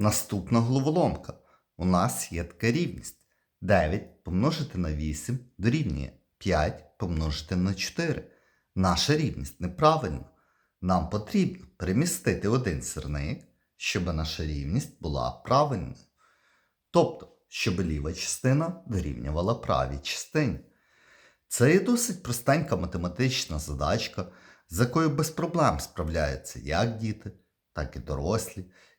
Наступна головоломка. У нас є така рівність. 9 помножити на 8 дорівнює 5 помножити на 4. Наша рівність неправильна. Нам потрібно перемістити один сірник, щоб наша рівність була правильною. Тобто, щоб ліва частина дорівнювала правій частині. Це є досить простенька математична задачка, з якою без проблем справляються як діти, так і дорослі.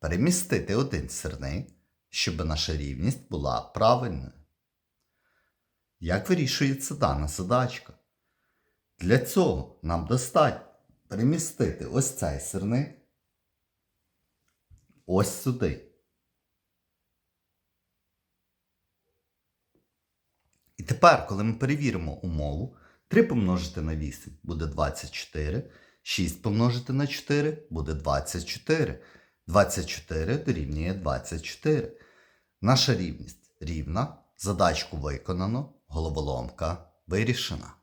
перемістити один сирник, щоб наша рівність була правильною. Як вирішується дана задачка? Для цього нам достатньо перемістити ось цей сирник ось сюди. І тепер, коли ми перевіримо умову, 3 помножити на 8 буде 24, 6 помножити на 4 буде 24. 24 дорівнює 24. Наша рівність рівна, задачку виконано, головоломка вирішена.